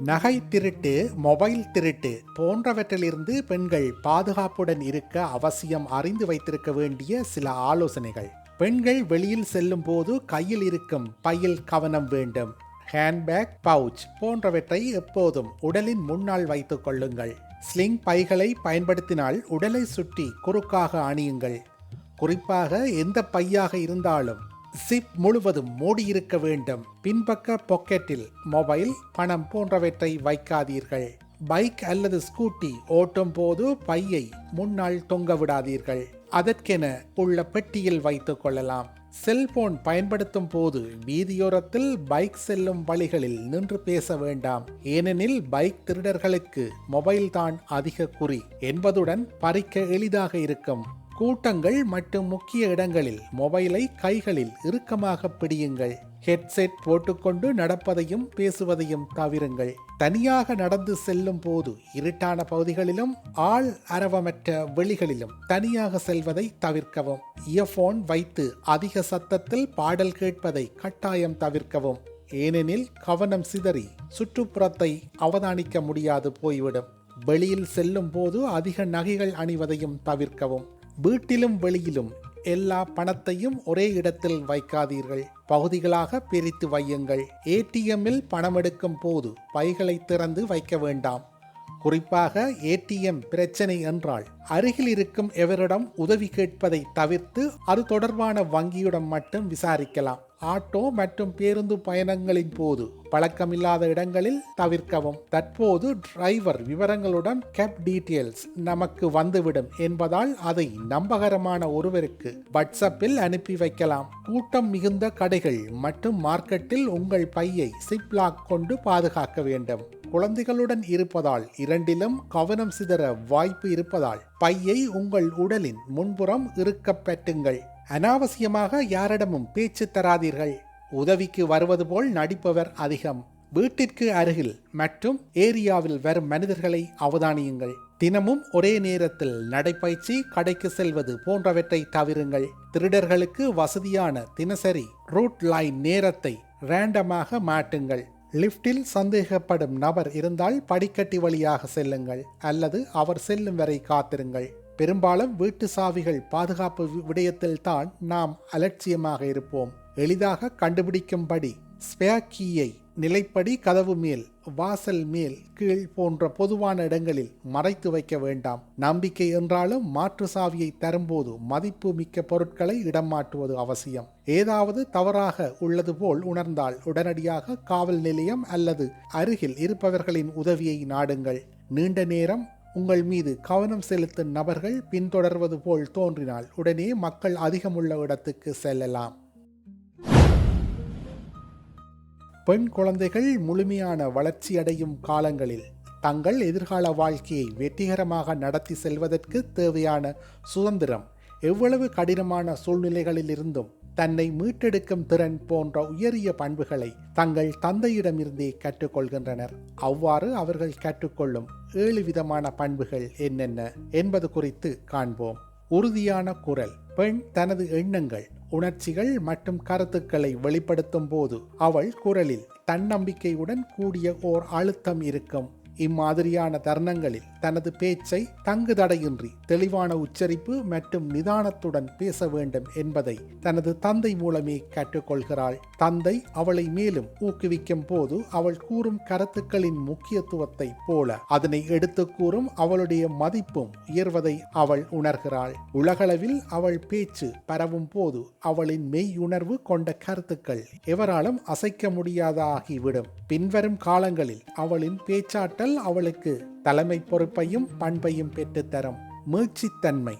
நகை திருட்டு மொபைல் திருட்டு போன்றவற்றிலிருந்து பெண்கள் பாதுகாப்புடன் இருக்க அவசியம் அறிந்து வைத்திருக்க வேண்டிய சில ஆலோசனைகள். பெண்கள் வெளியில் செல்லும் போது கையில் இருக்கும் பையில் கவனம் வேண்டும். ஹேண்ட்பேக் பவுச் போன்றவற்றை எப்போதும் உடலின் முன்னால் வைத்துக் கொள்ளுங்கள். ஸ்லிங் பைகளை பயன்படுத்தினால் உடலை சுற்றி குறுக்காக அணியுங்கள். குறிப்பாக எந்த பையாக இருந்தாலும் சிப் முழுவதும் மூடியிருக்க வேண்டும். பின்பக்க பாக்கெட்டில் மொபைல் பணம் போன்றவற்றை வைக்காதீர்கள். பைக் அல்லது ஸ்கூட்டி ஓட்டும் போது பையை முன்னால் தொங்க விடாதீர்கள். அதற்கென உள்ள பெட்டியில் வைத்துக் கொள்ளலாம். செல்போன் பயன்படுத்தும் போது வீதியோரத்தில் பைக் செல்லும் வழிகளில் நின்று பேச வேண்டாம். ஏனெனில் பைக் திருடர்களுக்கு மொபைல் தான் அதிக குறி என்பதுடன் பறிக்க எளிதாக இருக்கும். கூட்டங்கள் மற்றும் முக்கிய இடங்களில் மொபைலை கைகளில் இறுக்கமாக பிடியுங்கள். ஹெட்செட் போட்டுக்கொண்டு நடப்பதையும் பேசுவதையும் தவிருங்கள். தனியாக நடந்து செல்லும் போது இருட்டான பகுதிகளிலும் ஆள் அரவமற்ற வெளிகளிலும் தனியாக செல்வதை தவிர்க்கவும். இயர்போன் வைத்து அதிக சத்தத்தில் பாடல் கேட்பதை கட்டாயம் தவிர்க்கவும். ஏனெனில் கவனம் சிதறி சுற்றுப்புறத்தை அவதானிக்க முடியாது போய்விடும். வெளியில் செல்லும் போது அதிக நகைகள் அணிவதையும் தவிர்க்கவும். வீட்டிலும் வெளியிலும் எல்லா பணத்தையும் ஒரே இடத்தில் வைக்காதீர்கள். பகுதிகளாக பிரித்து வையுங்கள். ஏடிஎம்மில் பணம் எடுக்கும் போது பைகளை திறந்து வைக்க வேண்டாம். குறிப்பாக ஏடிஎம் பிரச்சனை என்றால் அருகில் இருக்கும் எவரிடம் உதவி கேட்பதை தவிர்த்து அது தொடர்பான வங்கியிடம் மட்டும் விசாரிக்கலாம். ஆட்டோ மற்றும் பேருந்து பயணங்களின் போது பழக்கமில்லாத இடங்களில் தவிர்க்கவும். தற்போது டிரைவர் விவரங்களுடன் கேப் டீட்டெயில்ஸ் நமக்கு வந்துவிடும் என்பதால் அதை நம்பகரமான ஒருவருக்கு வாட்ஸ்அப்பில் அனுப்பி வைக்கலாம். கூட்டம் மிகுந்த கடைகள் மற்றும் மார்க்கெட்டில் உங்கள் பையை சிப்லாக் கொண்டு பாதுகாக்க வேண்டும். குழந்தைகளுடன் இருப்பதால் இரண்டிலும் கவனம் சிதற வாய்ப்பு இருப்பதால் பையை உங்கள் உடலின் முன்புறம் இறுக்கப்பட்டுங்கள் அனாவசியமாக யாரிடமும் பேச்சு தராதீர்கள். உதவிக்கு வருவது போல் நடிப்பவர் அதிகம். வீட்டிற்கு அருகில் மற்றும் ஏரியாவில் வரும் மனிதர்களை அவதானியுங்கள். தினமும் ஒரே நேரத்தில் நடைப்பயிற்சி கடைக்கு செல்வது போன்றவற்றை தவிருங்கள். திருடர்களுக்கு வசதியான தினசரி ரூட் லைன் நேரத்தை ரேண்டமாக மாட்டுங்கள் லிப்டில் சந்தேகப்படும் நபர் இருந்தால் படிக்கட்டி வழியாக செல்லுங்கள். அல்லது அவர் செல்லும் வரை காத்திருங்கள். பெரும்பாலும் வீட்டு சாவிகள் பாதுகாப்பு வி- நாம் அலட்சியமாக இருப்போம். எளிதாக கண்டுபிடிக்கும்படி ஸ்பேர் கீயை நிலைப்படி கதவு மேல் வாசல் மேல் கீழ் போன்ற பொதுவான இடங்களில் மறைத்து வைக்க வேண்டாம். நம்பிக்கை என்றாலும் மாற்று சாவியை தரும்போது மதிப்பு மிக்க பொருட்களை இடம் மாற்றுவது அவசியம். ஏதாவது தவறாக உள்ளது போல் உணர்ந்தால் உடனடியாக காவல் நிலையம் அல்லது அருகில் இருப்பவர்களின் உதவியை நாடுங்கள். நீண்ட நேரம் உங்கள் மீது கவனம் செலுத்தும் நபர்கள் பின்தொடர்வது போல் தோன்றினால் உடனே மக்கள் அதிகமுள்ள இடத்துக்கு செல்லலாம். பெண் குழந்தைகள் முழுமையான வளர்ச்சியடையும் காலங்களில் தங்கள் எதிர்கால வாழ்க்கையை வெற்றிகரமாக நடத்தி செல்வதற்கு தேவையான சுதந்திரம் எவ்வளவு கடினமான சூழ்நிலைகளில் இருந்தும் தன்னை மீட்டெடுக்கும் திறன் போன்ற உயரிய பண்புகளை தங்கள் தந்தையிடமிருந்தே கற்றுக்கொள்கின்றனர். அவ்வாறு அவர்கள் கற்றுக்கொள்ளும் ஏழு விதமான பண்புகள் என்னென்ன என்பது குறித்து காண்போம். உறுதியான குரல் பெண் தனது எண்ணங்கள் உணர்ச்சிகள் மற்றும் கருத்துக்களை வெளிப்படுத்தும் போது அவள் குரலில் தன்னம்பிக்கையுடன் கூடிய ஓர் அழுத்தம் இருக்கும். இம்மாதிரியான தருணங்களில் தனது பேச்சை தங்கு தடையின்றி தெளிவான உச்சரிப்பு மற்றும் நிதானத்துடன் பேச வேண்டும் என்பதை தனது தந்தை மூலமே கற்றுக்கொள்கிறாள் தந்தை அவளை மேலும் ஊக்குவிக்கும் போது அவள் கூறும் கருத்துக்களின் முக்கியத்துவத்தை போல அதனை எடுத்து கூறும் அவளுடைய மதிப்பும் உயர்வதை அவள் உணர்கிறாள். உலகளவில் அவள் பேச்சு பரவும் போது அவளின் மெய்யுணர்வு கொண்ட கருத்துக்கள் எவராலும் அசைக்க முடியாதாகிவிடும். பின்வரும் காலங்களில் அவளின் பேச்சாற்றல் அவளுக்கு தலைமை பொறுப்பையும் பண்பையும் பெற்றுத்தரும் மீட்சித்தன்மை.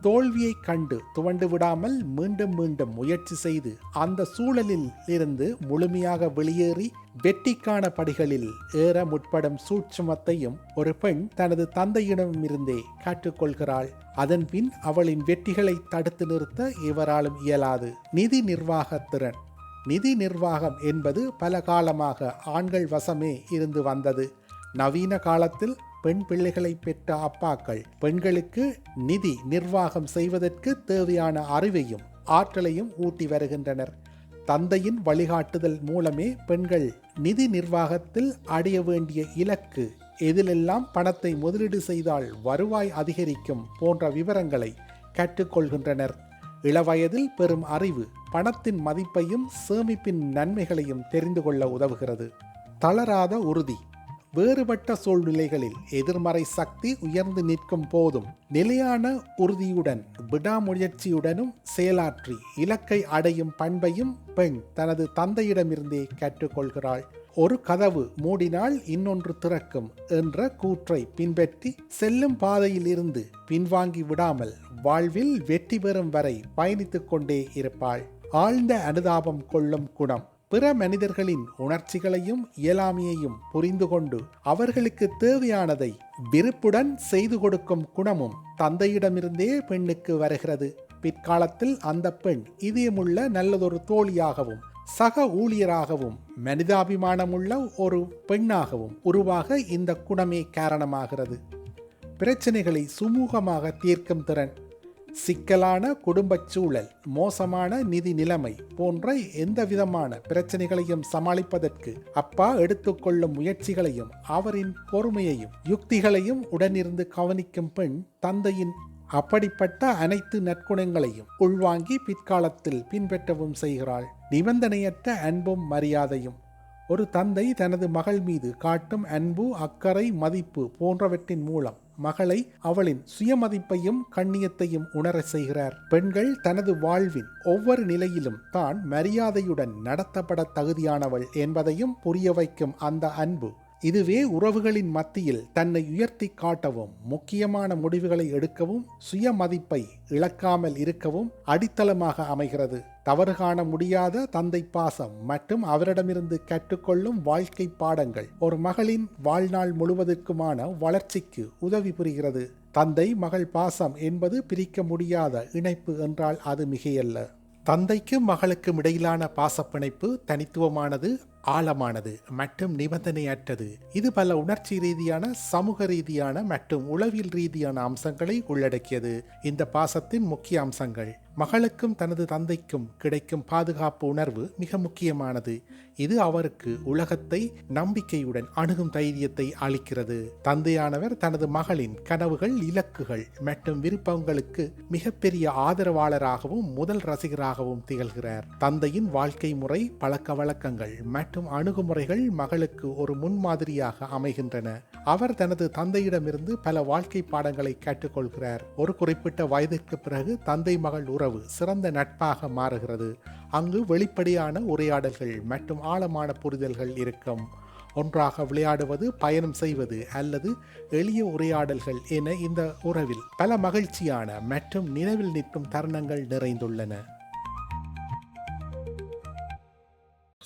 தோல்வியை கண்டு துவண்டு விடாமல் மீண்டும் மீண்டும் முயற்சி செய்து அந்த சூழலில் இருந்து முழுமையாக வெளியேறி வெற்றிக்கான படிகளில் ஏற முற்படும் சூட்சுமத்தையும் ஒரு பெண் தனது தந்தையிடமிருந்தே கற்றுக்கொள்கிறாள் அதன்பின் அவளின் வெற்றிகளை தடுத்து நிறுத்த இவராலும் இயலாது. நிதி நிர்வாகத்திறன் நிதி நிர்வாகம் என்பது பல காலமாக ஆண்கள் வசமே இருந்து வந்தது. நவீன காலத்தில் பெண் பிள்ளைகளை பெற்ற அப்பாக்கள் பெண்களுக்கு நிதி நிர்வாகம் செய்வதற்கு தேவையான அறிவையும் ஆற்றலையும் ஊட்டி வருகின்றனர். தந்தையின் வழிகாட்டுதல் மூலமே பெண்கள் நிதி நிர்வாகத்தில் அடைய வேண்டிய இலக்கு எதிலெல்லாம் பணத்தை முதலீடு செய்தால் வருவாய் அதிகரிக்கும் போன்ற விவரங்களை கற்றுக்கொள்கின்றனர். இளவயதில் பெறும் அறிவு பணத்தின் மதிப்பையும் சேமிப்பின் நன்மைகளையும் தெரிந்து கொள்ள உதவுகிறது. தளராத உறுதி வேறுபட்ட சூழ்நிலைகளில் எதிர்மறை சக்தி உயர்ந்து நிற்கும் போதும் நிலையான உறுதியுடன் விடாமுயற்சியுடனும் செயலாற்றி இலக்கை அடையும் பண்பையும் பெண் தனது தந்தையிடமிருந்தே கற்றுக்கொள்கிறாள். ஒரு கதவு மூடினால் இன்னொன்று திறக்கும் என்ற கூற்றை பின்பற்றி செல்லும் பாதையில் இருந்து பின்வாங்கி விடாமல் வாழ்வில் வெற்றி பெறும் வரை பயணித்துக் கொண்டே இருப்பாள். ஆழ்ந்த அனுதாபம் கொள்ளும் குணம் பிற மனிதர்களின் உணர்ச்சிகளையும் இயலாமையையும் புரிந்து கொண்டு அவர்களுக்கு தேவையானதை விருப்புடன் செய்து கொடுக்கும் குணமும் தந்தையிடமிருந்தே பெண்ணுக்கு வருகிறது. பிற்காலத்தில் அந்த பெண் இதயமுள்ள நல்லதொரு தோழியாகவும் சக ஊழியராகவும் மனிதாபிமானமுள்ள ஒரு பெண்ணாகவும் உருவாக இந்த குணமே காரணமாகிறது. பிரச்சனைகளை சுமூகமாக தீர்க்கும் திறன் சிக்கலான குடும்பச் சூழல் மோசமான நிதி நிலைமை போன்ற எந்த விதமான பிரச்சனைகளையும் சமாளிப்பதற்கு அப்பா எடுத்துக்கொள்ளும் முயற்சிகளையும் அவரின் பொறுமையையும் யுக்திகளையும் உடனிருந்து கவனிக்கும் பெண் தந்தையின் அப்படிப்பட்ட அனைத்து நற்குணங்களையும் உள்வாங்கி பிற்காலத்தில் பின்பற்றவும் செய்கிறாள். நிபந்தனையற்ற அன்பும் மரியாதையும் ஒரு தந்தை தனது மகள் மீது காட்டும் அன்பு அக்கறை மதிப்பு போன்றவற்றின் மூலம் மகளை அவளின் சுயமதிப்பையும் கண்ணியத்தையும் உணர செய்கிறார். பெண்கள் தனது வாழ்வின் ஒவ்வொரு நிலையிலும் தான் மரியாதையுடன் நடத்தப்பட தகுதியானவள் என்பதையும் புரிய வைக்கும் அந்த அன்பு. இதுவே உறவுகளின் மத்தியில் தன்னை உயர்த்தி காட்டவும் முக்கியமான முடிவுகளை எடுக்கவும் சுயமதிப்பை இழக்காமல் இருக்கவும் அடித்தளமாக அமைகிறது. தவறு காண முடியாத தந்தை பாசம் மற்றும் அவரிடமிருந்து கற்றுக்கொள்ளும் வாழ்க்கை பாடங்கள். ஒரு மகளின் வாழ்நாள் முழுவதற்குமான வளர்ச்சிக்கு உதவி புரிகிறது. தந்தை மகள் பாசம் என்பது பிரிக்க முடியாத இணைப்பு என்றால் அது மிகையல்ல. தந்தைக்கும் மகளுக்கும் இடையிலான பாசப்பிணைப்பு தனித்துவமானது ஆழமானது மற்றும் நிபந்தனையற்றது. இது பல உணர்ச்சி ரீதியான சமூக ரீதியான மற்றும் உளவியல் ரீதியான அம்சங்களை உள்ளடக்கியது. இந்த பாசத்தின் முக்கிய அம்சங்கள் மகளுக்கும் தனது தந்தைக்கும் கிடைக்கும் பாதுகாப்பு உணர்வு மிக முக்கியமானது. இது அவருக்கு உலகத்தை நம்பிக்கையுடன் அணுகும் தைரியத்தை அளிக்கிறது. தந்தையானவர் தனது மகளின் கனவுகள் இலக்குகள் மற்றும் விருப்பங்களுக்கு மிகப்பெரிய ஆதரவாளராகவும் முதல் ரசிகராகவும் திகழ்கிறார். தந்தையின் வாழ்க்கை முறை பழக்க வழக்கங்கள் மற்றும் அணுகுமுறைகள் மகளுக்கு ஒரு முன்மாதிரியாக அமைகின்றன. அவர் தனது தந்தையிடமிருந்து பல வாழ்க்கை பாடங்களை கற்றுக்கொள்கிறார் ஒரு குறிப்பிட்ட வயதிற்கு பிறகு தந்தை மகள் உறவு சிறந்த நட்பாக மாறுகிறது. அங்கு வெளிப்படையான உரையாடல்கள் மற்றும் ஆழமான புரிதல்கள் இருக்கும். ஒன்றாக விளையாடுவது பயணம் செய்வது அல்லது எளிய உரையாடல்கள் என இந்த உறவில் பல மகிழ்ச்சியான மற்றும் நினைவில் நிற்கும் தருணங்கள் நிறைந்துள்ளன.